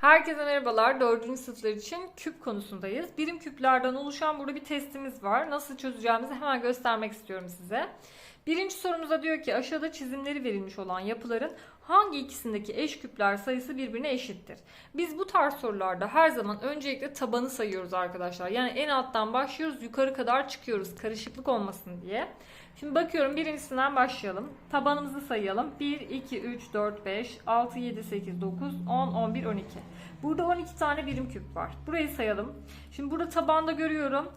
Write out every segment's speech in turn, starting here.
Herkese merhabalar. 4. sınıflar için küp konusundayız. Birim küplerden oluşan burada bir testimiz var. Nasıl çözeceğimizi hemen göstermek istiyorum size. Birinci sorumuzda diyor ki aşağıda çizimleri verilmiş olan yapıların hangi ikisindeki eş küpler sayısı birbirine eşittir? Biz bu tarz sorularda her zaman öncelikle tabanı sayıyoruz arkadaşlar. Yani en alttan başlıyoruz yukarı kadar çıkıyoruz karışıklık olmasın diye. Şimdi bakıyorum birincisinden başlayalım. Tabanımızı sayalım. 1, 2, 3, 4, 5, 6, 7, 8, 9, 10, 11, 12. Burada 12 tane birim küp var. Burayı sayalım. Şimdi burada tabanda görüyorum.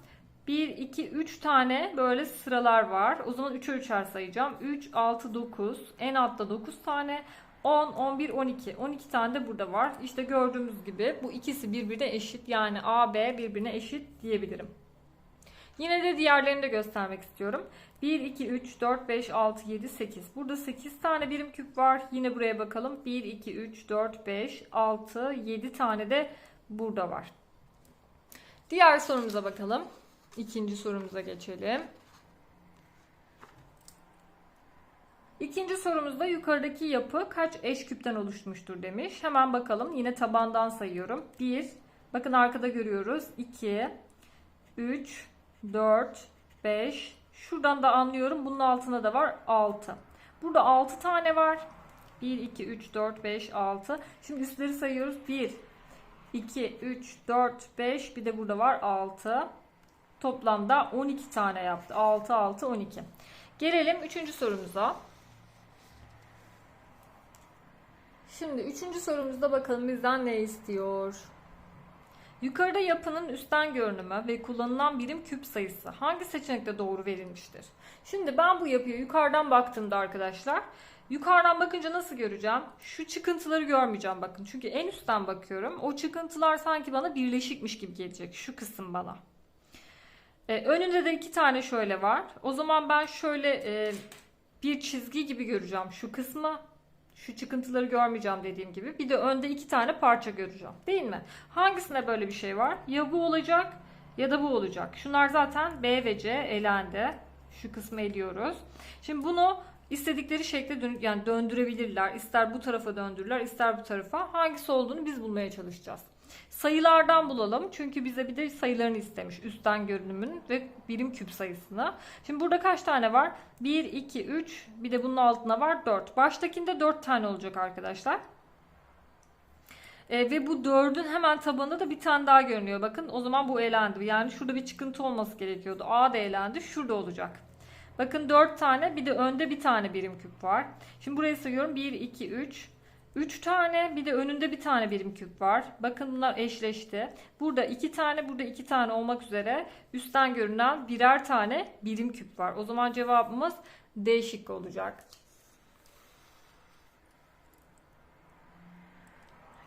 1, 2, 3 tane böyle sıralar var. O zaman 3'e 3'er sayacağım. 3, 6, 9. En altta 9 tane. 10, 11, 12. 12 tane de burada var. İşte gördüğümüz gibi bu ikisi birbirine eşit. Yani A, B birbirine eşit diyebilirim. Yine de diğerlerini de göstermek istiyorum. 1, 2, 3, 4, 5, 6, 7, 8. Burada 8 tane birim küp var. Yine buraya bakalım. 1, 2, 3, 4, 5, 6, 7 tane de burada var. Diğer sorumuza bakalım. İkinci sorumuza geçelim. İkinci sorumuzda yukarıdaki yapı kaç eş küpten oluşmuştur demiş. Hemen bakalım. Yine tabandan sayıyorum. 1, bakın arkada görüyoruz. 2, 3, 4, 5. Şuradan da anlıyorum. Bunun altında da var 6. Burada 6 tane var. 1, 2, 3, 4, 5, 6. Şimdi üstleri sayıyoruz. 1, 2, 3, 4, 5. Bir de burada var 6. Toplamda 12 tane yaptı. 6, 6, 12. Gelelim 3. sorumuza. Şimdi 3. sorumuzda bakalım bizden ne istiyor? Yukarıda yapının üstten görünümü ve kullanılan birim küp sayısı hangi seçenekte doğru verilmiştir? Şimdi ben bu yapıya yukarıdan baktığımda arkadaşlar yukarıdan bakınca nasıl göreceğim? Şu çıkıntıları görmeyeceğim bakın. Çünkü en üstten bakıyorum. O çıkıntılar sanki bana birleşikmiş gibi gelecek. Şu kısım bana. Ee, önünde de iki tane şöyle var. O zaman ben şöyle e, bir çizgi gibi göreceğim şu kısmı. Şu çıkıntıları görmeyeceğim dediğim gibi. Bir de önde iki tane parça göreceğim. Değil mi? Hangisinde böyle bir şey var? Ya bu olacak ya da bu olacak. Şunlar zaten B ve C elendi. Şu kısmı eliyoruz. Şimdi bunu istedikleri şekle dön yani döndürebilirler. İster bu tarafa döndürürler, ister bu tarafa. Hangisi olduğunu biz bulmaya çalışacağız. Sayılardan bulalım. Çünkü bize bir de sayılarını istemiş. Üstten görünümün ve birim küp sayısını. Şimdi burada kaç tane var? 1, 2, 3. Bir de bunun altına var 4. Baştakinde 4 tane olacak arkadaşlar. E, ve bu 4'ün hemen tabanında da bir tane daha görünüyor. Bakın o zaman bu elendi. Yani şurada bir çıkıntı olması gerekiyordu. A da elendi. Şurada olacak. Bakın 4 tane bir de önde bir tane birim küp var. Şimdi burayı sayıyorum. 1, 2, 3. 3 tane bir de önünde bir tane birim küp var. Bakın bunlar eşleşti. Burada 2 tane burada 2 tane olmak üzere üstten görünen birer tane birim küp var. O zaman cevabımız D şıkkı olacak.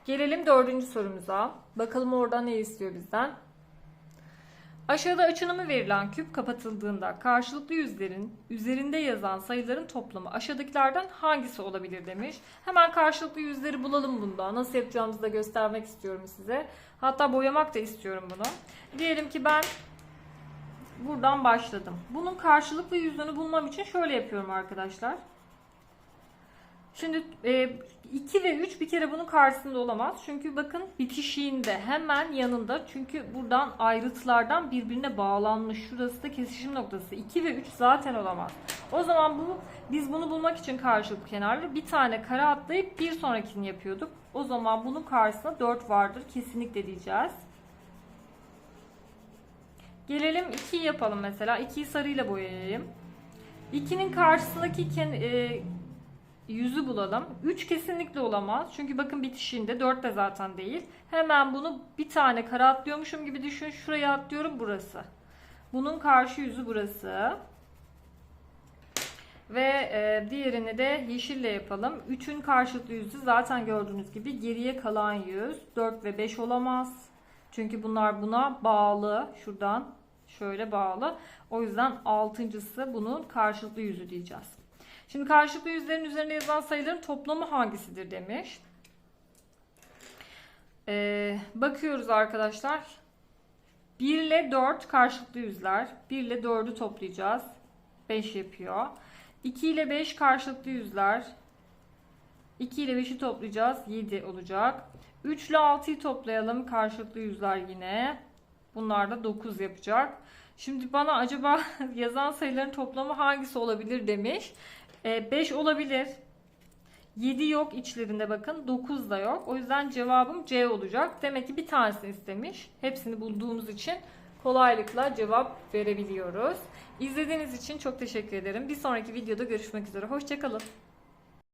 Gelelim dördüncü sorumuza. Bakalım orada ne istiyor bizden. Aşağıda açınımı verilen küp kapatıldığında karşılıklı yüzlerin üzerinde yazan sayıların toplamı aşağıdakilerden hangisi olabilir demiş. Hemen karşılıklı yüzleri bulalım bunda. Nasıl yapacağımızı da göstermek istiyorum size. Hatta boyamak da istiyorum bunu. Diyelim ki ben buradan başladım. Bunun karşılıklı yüzünü bulmam için şöyle yapıyorum arkadaşlar. Şimdi 2 ve 3 bir kere bunun karşısında olamaz. Çünkü bakın bitişiğinde hemen yanında. Çünkü buradan ayrıtlardan birbirine bağlanmış. Şurası da kesişim noktası. 2 ve 3 zaten olamaz. O zaman bu biz bunu bulmak için karşılıklı kenarlı bir tane kare atlayıp bir sonrakini yapıyorduk. O zaman bunun karşısında 4 vardır. Kesinlikle diyeceğiz. Gelelim 2'yi yapalım mesela. 2'yi sarıyla boyayayım. 2'nin karşısındaki e, yüzü bulalım. 3 kesinlikle olamaz. Çünkü bakın bitişinde 4 de zaten değil. Hemen bunu bir tane kare atlıyormuşum gibi düşün. Şuraya atlıyorum burası. Bunun karşı yüzü burası. Ve e, diğerini de yeşille yapalım. 3'ün karşılıklı yüzü zaten gördüğünüz gibi geriye kalan yüz. 4 ve 5 olamaz. Çünkü bunlar buna bağlı. Şuradan şöyle bağlı. O yüzden altıncısı bunun karşılıklı yüzü diyeceğiz. Şimdi karşılıklı yüzlerin üzerinde yazılan sayıların toplamı hangisidir demiş. Ee, bakıyoruz arkadaşlar. 1 ile 4 karşılıklı yüzler. 1 ile 4'ü toplayacağız. 5 yapıyor. 2 ile 5 karşılıklı yüzler. 2 ile 5'i toplayacağız. 7 olacak. 3 ile 6'yı toplayalım. Karşılıklı yüzler yine. Bunlar da 9 yapacak. Şimdi bana acaba yazan sayıların toplamı hangisi olabilir demiş. 5 olabilir. 7 yok içlerinde bakın. 9 da yok. O yüzden cevabım C olacak. Demek ki bir tanesini istemiş. Hepsini bulduğumuz için kolaylıkla cevap verebiliyoruz. İzlediğiniz için çok teşekkür ederim. Bir sonraki videoda görüşmek üzere. Hoşçakalın.